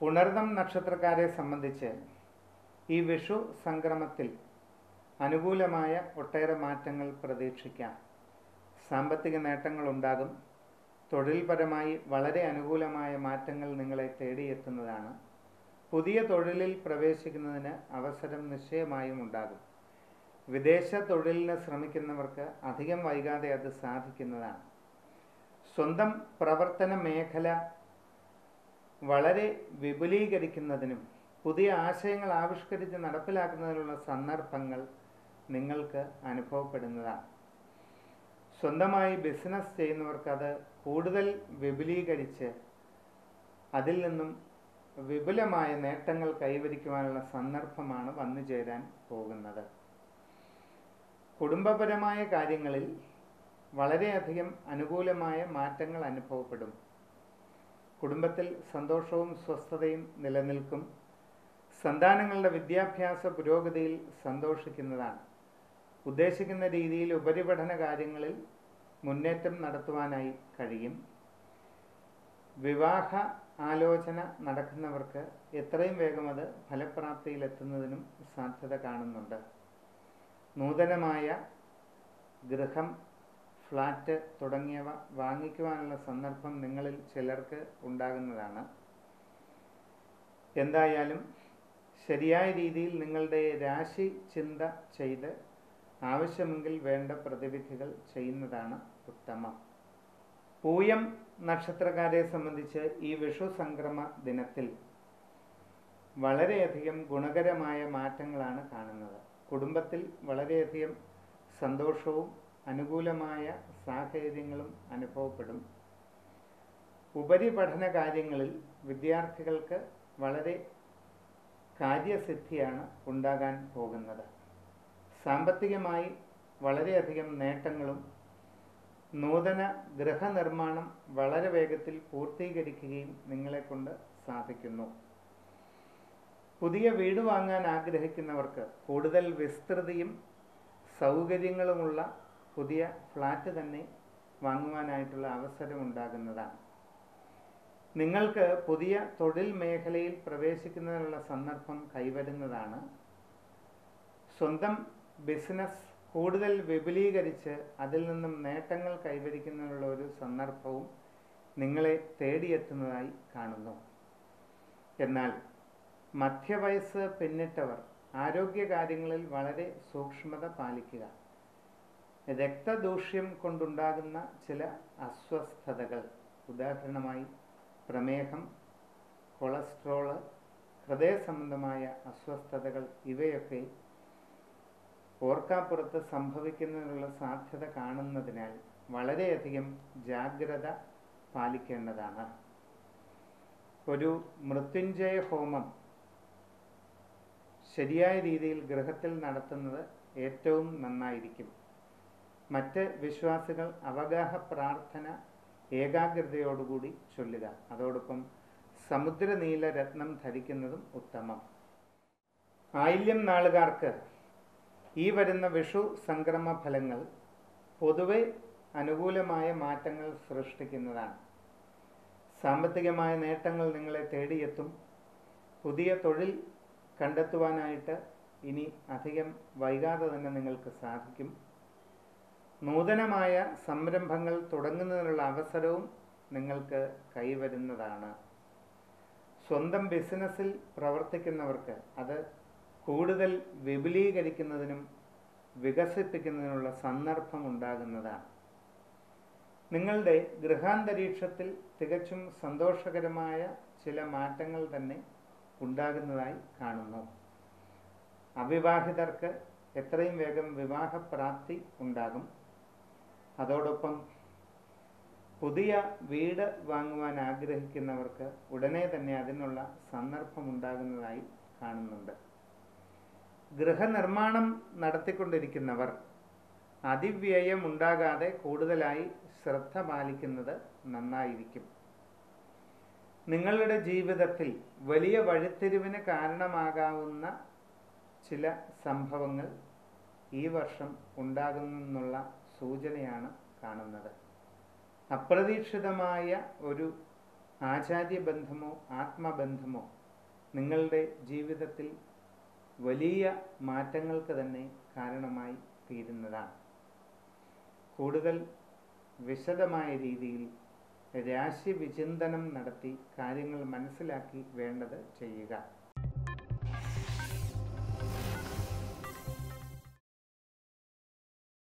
പുണർദം നക്ഷത്രക്കാരെ സംബന്ധിച്ച് ഈ വിഷു സംക്രമത്തിൽ അനുകൂലമായ ഒട്ടേറെ മാറ്റങ്ങൾ പ്രതീക്ഷിക്കാം. സാമ്പത്തിക നേട്ടങ്ങൾ ഉണ്ടാകും. തൊഴിൽപരമായി വളരെ അനുകൂലമായ മാറ്റങ്ങൾ നിങ്ങളെ തേടിയെത്തുന്നതാണ്. പുതിയ തൊഴിലിൽ പ്രവേശിക്കുന്നതിന് അവസരം നിശ്ചയമായും ഉണ്ടാകും. വിദേശ തൊഴിലിന് ശ്രമിക്കുന്നവർക്ക് അധികം വൈകാതെ അത് സാധിക്കുന്നതാണ്. സ്വന്തം പ്രവർത്തന മേഖല വളരെ വിപുലീകരിക്കുന്നതിനും പുതിയ ആശയങ്ങൾ ആവിഷ്കരിച്ച് നടപ്പിലാക്കുന്നതിനുള്ള സന്ദർഭങ്ങൾ നിങ്ങൾക്ക് അനുഭവപ്പെടുന്നതാണ്. സ്വന്തമായി ബിസിനസ് ചെയ്യുന്നവർക്ക് അത് കൂടുതൽ വിപുലീകരിച്ച് അതിൽ നിന്നും വിപുലമായ നേട്ടങ്ങൾ കൈവരിക്കുവാനുള്ള സന്ദർഭമാണ് വന്നു ചേരാൻ പോകുന്നത്. കുടുംബപരമായ കാര്യങ്ങളിൽ വളരെയധികം അനുകൂലമായ മാറ്റങ്ങൾ അനുഭവപ്പെടും. കുടുംബത്തിൽ സന്തോഷവും സ്വസ്ഥതയും നിലനിൽക്കും. സന്താനങ്ങളുടെ വിദ്യാഭ്യാസ പുരോഗതിയിൽ സന്തോഷിക്കുന്നതാണ്. ഉദ്ദേശിക്കുന്ന രീതിയിൽ ഉപരിപഠന കാര്യങ്ങളിൽ മുന്നേറ്റം നടത്തുവാനായി കഴിയും. വിവാഹ ആലോചന നടക്കുന്നവർക്ക് എത്രയും വേഗം അത് ഫലപ്രാപ്തിയിലെത്തുന്നതിനും സാധ്യത കാണുന്നുണ്ട്. നൂതനമായ ഗൃഹം ഫ്ലാറ്റ് തുടങ്ങിയവ വാങ്ങിക്കുവാനുള്ള സന്ദർഭം നിങ്ങളിൽ ചിലർക്ക് ഉണ്ടാകുന്നതാണ്. എന്തായാലും ശരിയായ രീതിയിൽ നിങ്ങളുടെ രാശി ചിന്ത ചെയ്ത് ആവശ്യമെങ്കിൽ വേണ്ട പ്രതിവിധികൾ ചെയ്യുന്നതാണ് ഉത്തമം. പൂയം നക്ഷത്രക്കാരെ സംബന്ധിച്ച് ഈ വിഷു സംക്രമ ദിനത്തിൽ വളരെയധികം ഗുണകരമായ മാറ്റങ്ങളാണ് കാണുന്നത്. കുടുംബത്തിൽ വളരെയധികം സന്തോഷവും അനുകൂലമായ സാഹചര്യങ്ങളും അനുഭവപ്പെടും. ഉപരിപഠന കാര്യങ്ങളിൽ വിദ്യാർത്ഥികൾക്ക് വളരെ കാര്യസിദ്ധിയാണ് ഉണ്ടാകാൻ പോകുന്നത്. സാമ്പത്തികമായി വളരെയധികം നേട്ടങ്ങളും നൂതന ഗൃഹനിർമ്മാണം വളരെ വേഗത്തിൽ പൂർത്തീകരിക്കുകയും നിങ്ങളെ കൊണ്ട് സാധിക്കുന്നു. പുതിയ വീട് വാങ്ങാൻ ആഗ്രഹിക്കുന്നവർക്ക് കൂടുതൽ വിസ്തൃതിയും സൗകര്യങ്ങളുമുള്ള പുതിയ ഫ്ലാറ്റ് തന്നെ വാങ്ങുവാനായിട്ടുള്ള അവസരം ഉണ്ടാകുന്നതാണ് നിങ്ങൾക്ക് പുതിയ തൊഴിൽ മേഖലയിൽ പ്രവേശിക്കുന്നതിനുള്ള സന്ദർഭം കൈവരുന്നതാണ്. സ്വന്തം ബിസിനസ് കൂടുതൽ വിപുലീകരിച്ച് അതിൽ നിന്നും നേട്ടങ്ങൾ കൈവരിക്കുന്നതിനുള്ള ഒരു സന്ദർഭവും നിങ്ങളെ തേടിയെത്തുന്നതായി കാണുന്നു. എന്നാൽ മധ്യവയസ്സ് പിന്നിട്ടവർ ആരോഗ്യകാര്യങ്ങളിൽ വളരെ സൂക്ഷ്മത പാലിക്കുക. രക്തദൂഷ്യം കൊണ്ടുണ്ടാകുന്ന ചില അസ്വസ്ഥതകൾ. ഉദാഹരണമായി പ്രമേഹം കൊളസ്ട്രോൾ ഹൃദയ സംബന്ധമായ അസ്വസ്ഥതകൾ ഇവയൊക്കെ ഓർക്കാപ്പുറത്ത് സംഭവിക്കുന്നതിനുള്ള സാധ്യത കാണുന്നതിനാൽ വളരെയധികം ജാഗ്രത പാലിക്കേണ്ടതാണ്. ഒരു മൃത്യുഞ്ജയ ഹോമം ശരിയായ രീതിയിൽ ഗൃഹത്തിൽ നടത്തുന്നത് ഏറ്റവും നന്നായിരിക്കും. മറ്റ് വിശ്വാസികൾ അവഗാഹ പ്രാർത്ഥന ഏകാഗ്രതയോടുകൂടി ചൊല്ലുക. അതോടൊപ്പം സമുദ്രനീല രത്നം ധരിക്കുന്നതും ഉത്തമം. ആയില്യം നാളുകാർക്ക് ഈ വരുന്ന വിഷു സംക്രമ ഫലങ്ങൾ പൊതുവെ അനുകൂലമായ മാറ്റങ്ങൾ സൃഷ്ടിക്കുന്നതാണ്. സാമ്പത്തികമായ നേട്ടങ്ങൾ നിങ്ങളെ തേടിയെത്തും. പുതിയ തൊഴിൽ കണ്ടെത്തുവാനായിട്ട് ഇനി അധികം വൈകാതെ തന്നെ നിങ്ങൾക്ക് സാധിക്കും. നൂതനമായ സംരംഭങ്ങൾ തുടങ്ങുന്നതിനുള്ള അവസരവും നിങ്ങൾക്ക് കൈവരുന്നതാണ്. സ്വന്തം ബിസിനസ്സിൽ പ്രവർത്തിക്കുന്നവർക്ക് അത് കൂടുതൽ വിപുലീകരിക്കുന്നതിനും വികസിപ്പിക്കുന്നതിനുള്ള സന്ദർഭം ഉണ്ടാകുന്നതാണ്. നിങ്ങളുടെ ഗൃഹാന്തരീക്ഷത്തിൽ തികച്ചും സന്തോഷകരമായ ചില മാറ്റങ്ങൾ തന്നെ ഉണ്ടാകുന്നതായി കാണുന്നു. അവിവാഹിതർക്ക് എത്രയും വേഗം വിവാഹപ്രാപ്തി ഉണ്ടാകും. അതോടൊപ്പം പുതിയ വീട് വാങ്ങുവാൻ ആഗ്രഹിക്കുന്നവർക്ക് ഉടനെ തന്നെ അതിനുള്ള സന്ദർഭമുണ്ടാകുന്നതായി കാണുന്നുണ്ട്. ഗൃഹനിർമ്മാണം നടത്തിക്കൊണ്ടിരിക്കുന്നവർ അതിവ്യയം ഉണ്ടാകാതെ കൂടുതലായി ശ്രദ്ധ പാലിക്കുന്നത് നന്നായിരിക്കും. നിങ്ങളുടെ ജീവിതത്തിൽ വലിയ വഴിത്തിരിവിന് കാരണമാകാവുന്ന ചില സംഭവങ്ങൾ ഈ വർഷം ഉണ്ടാകുമെന്നുള്ള സൂചനയാണ് കാണുന്നത്. അപ്രതീക്ഷിതമായ ഒരു ആചാര്യബന്ധമോ ആത്മബന്ധമോ നിങ്ങളുടെ ജീവിതത്തിൽ വലിയ മാറ്റങ്ങൾക്ക് തന്നെ കാരണമായി തീരുന്നതാണ്. കൂടുതൽ വിശദമായ രീതിയിൽ രാശി വിചിന്തനം നടത്തി കാര്യങ്ങൾ മനസ്സിലാക്കി വേണ്ടത് ചെയ്യുക.